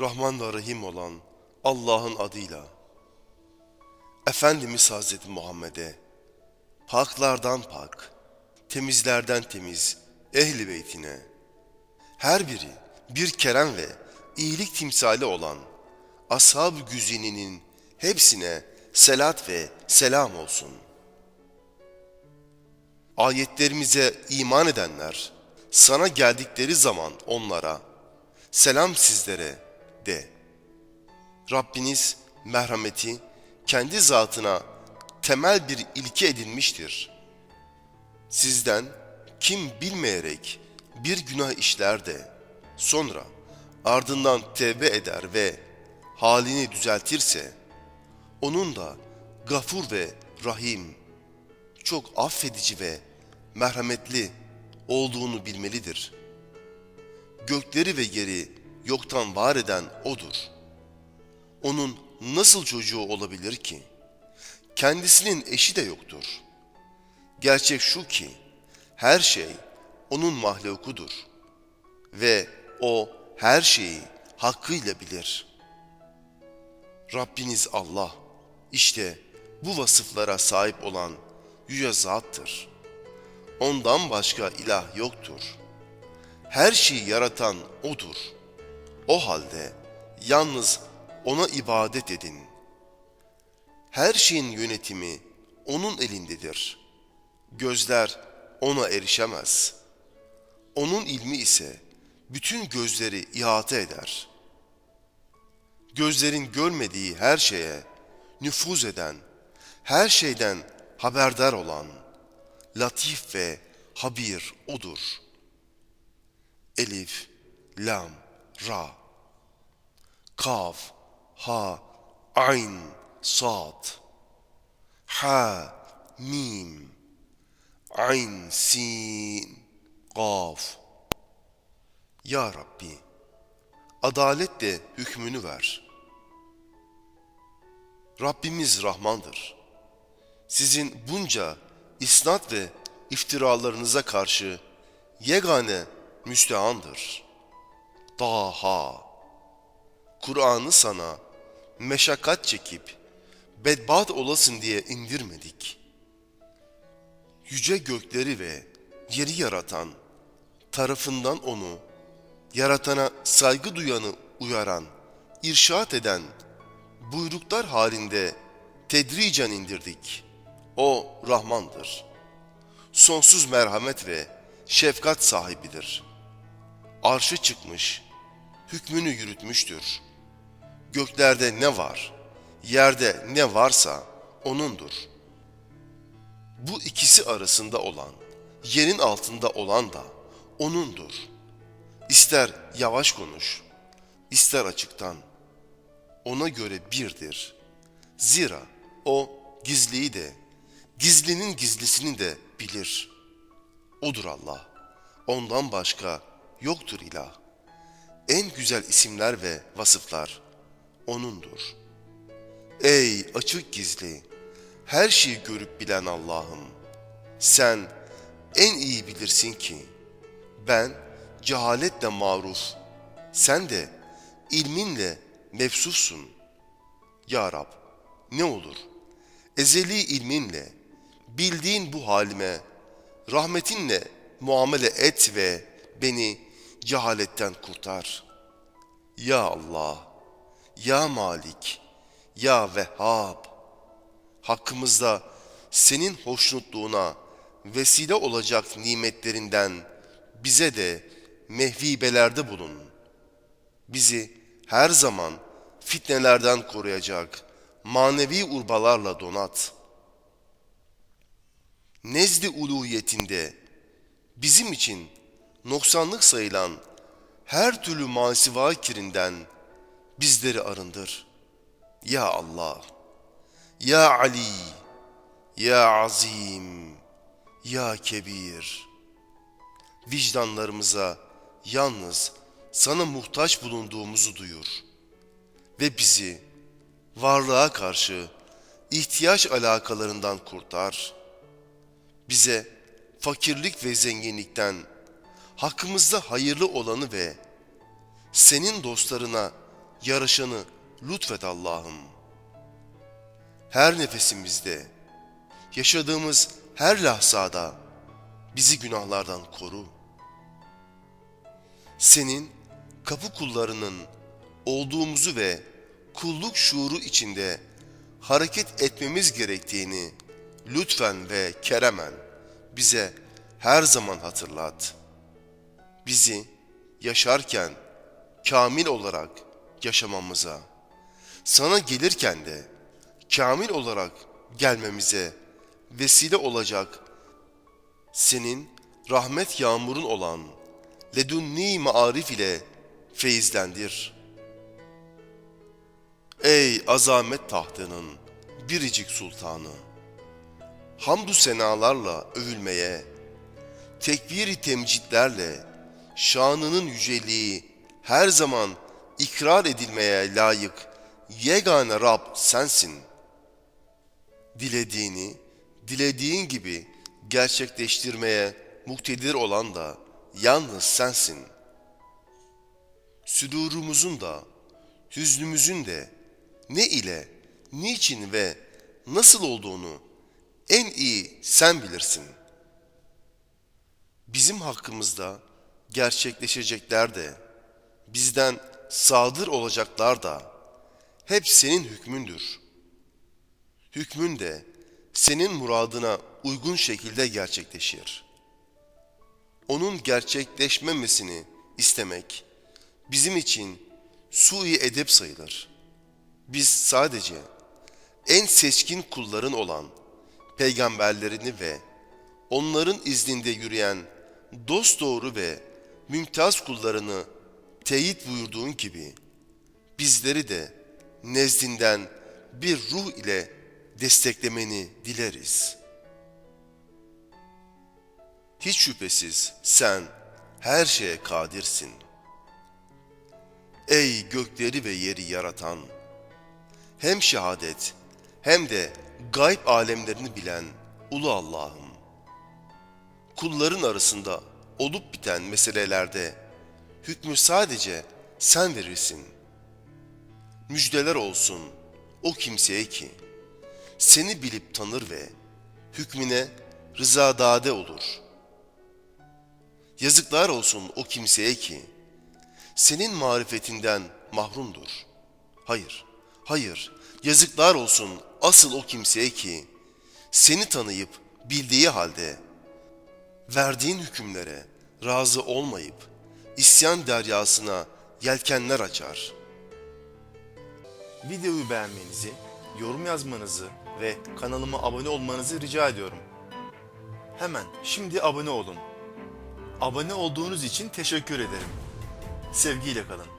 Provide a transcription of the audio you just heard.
Rahman ve Rahim olan Allah'ın adıyla. Efendimiz Hazreti Muhammed'e, paklardan pak, temizlerden temiz, ehli beytine, her biri bir kerem ve iyilik timsali olan ashab-ı güzininin hepsine selat ve selam olsun. Ayetlerimize iman edenler, sana geldikleri zaman onlara, selam sizlere de. Rabbiniz merhameti kendi zatına temel bir ilke edinmiştir. Sizden kim bilmeyerek bir günah işler de sonra ardından tevbe eder ve halini düzeltirse onun da gafur ve rahim, çok affedici ve merhametli olduğunu bilmelidir. Gökleri ve yeri yoktan var eden O'dur. Onun nasıl çocuğu olabilir ki? Kendisinin eşi de yoktur. Gerçek şu ki, her şey O'nun mahlukudur. Ve O her şeyi hakkıyla bilir. Rabbiniz Allah, işte bu vasıflara sahip olan yüce zattır. Ondan başka ilah yoktur. Her şeyi yaratan O'dur. O halde yalnız O'na ibadet edin. Her şeyin yönetimi O'nun elindedir. Gözler O'na erişemez. O'nun ilmi ise bütün gözleri ihate eder. Gözlerin görmediği her şeye nüfuz eden, her şeyden haberdar olan, latif ve habir O'dur. Elif, Lam, Ra, Kaf, Ha, Ayn, Sad, Ha, Mim, Ayn, Sin, Kaf. Ya Rabbi, adaletle hükmünü ver. Rabbimiz Rahmandır. Sizin bunca isnat ve iftiralarınıza karşı yegane müstehandır. Daha Kur'an'ı sana meşakkat çekip bedbaht olasın diye indirmedik. Yüce gökleri ve yeri yaratan, tarafından onu, yaratana saygı duyanı uyaran, irşat eden, buyruklar halinde tedricen indirdik. O Rahmandır. Sonsuz merhamet ve şefkat sahibidir. Arşı çıkmış, hükmünü yürütmüştür. Göklerde ne var, yerde ne varsa O'nundur. Bu ikisi arasında olan, yerin altında olan da O'nundur. İster yavaş konuş, ister açıktan. Ona göre birdir. Zira O gizliyi de, gizlinin gizlisini de bilir. Odur Allah. Ondan başka yoktur ilah. En güzel isimler ve vasıflar O'nundur. Ey açık gizli, her şeyi görüp bilen Allah'ım. Sen en iyi bilirsin ki ben cehaletle maruf, sen de ilminle mefsufsun. Ya Rab ne olur ezeli ilminle bildiğin bu halime rahmetinle muamele et ve beni cehaletten kurtar. Ya Allah, Ya Malik, Ya Vehhab, hakkımızda senin hoşnutluğuna vesile olacak nimetlerinden bize de mehvibelerde bulun. Bizi her zaman fitnelerden koruyacak manevi urbalarla donat. Nezdi uluhiyetinde bizim için noksanlık sayılan her türlü masiva kirinden bizleri arındır. Ya Allah, Ya Ali, Ya Azim, Ya Kebir. Vicdanlarımıza yalnız sana muhtaç bulunduğumuzu duyur ve bizi varlığa karşı ihtiyaç alakalarından kurtar. Bize fakirlik ve zenginlikten hakkımızda hayırlı olanı ve senin dostlarına yaraşanı lütfet Allah'ım. Her nefesimizde, yaşadığımız her lahzada bizi günahlardan koru. Senin kapı kullarının olduğumuzu ve kulluk şuuru içinde hareket etmemiz gerektiğini lütfen ve keremen bize her zaman hatırlat. Bizi yaşarken kamil olarak yaşamamıza, sana gelirken de kamil olarak gelmemize vesile olacak senin rahmet yağmurun olan ledunni maarif ile feyizlendir. Ey azamet tahtının biricik sultanı! Hamdü senalarla övülmeye, tekbiri temcitlerle şanının yüceliği her zaman ikrar edilmeye layık yegane Rab sensin. Dilediğini, dilediğin gibi gerçekleştirmeye muktedir olan da yalnız sensin. Sürurumuzun da, hüznümüzün de ne ile, niçin ve nasıl olduğunu en iyi sen bilirsin. Bizim hakkımızda gerçekleşecekler de, bizden sadır olacaklar da hep senin hükmündür. Hükmün de senin muradına uygun şekilde gerçekleşir. Onun gerçekleşmemesini istemek bizim için sui edep sayılır. Biz sadece en seçkin kulların olan peygamberlerini ve onların izninde yürüyen dosdoğru ve mümtaz kullarını teyit buyurduğun gibi bizleri de nezdinden bir ruh ile desteklemeni dileriz. Hiç şüphesiz sen her şeye kadirsin. Ey gökleri ve yeri yaratan, hem şehadet hem de gayb alemlerini bilen ulu Allah'ım. Kulların arasında olup biten meselelerde hükmü sadece sen verirsin. Müjdeler olsun o kimseye ki seni bilip tanır ve hükmüne rızadade olur. Yazıklar olsun o kimseye ki senin marifetinden mahrumdur. Hayır, hayır, yazıklar olsun asıl o kimseye ki seni tanıyıp bildiği halde verdiğin hükümlere razı olmayıp isyan deryasına yelkenler açar. Videoyu beğenmenizi, yorum yazmanızı ve kanalıma abone olmanızı rica ediyorum. Hemen şimdi abone olun. Abone olduğunuz için teşekkür ederim. Sevgiyle kalın.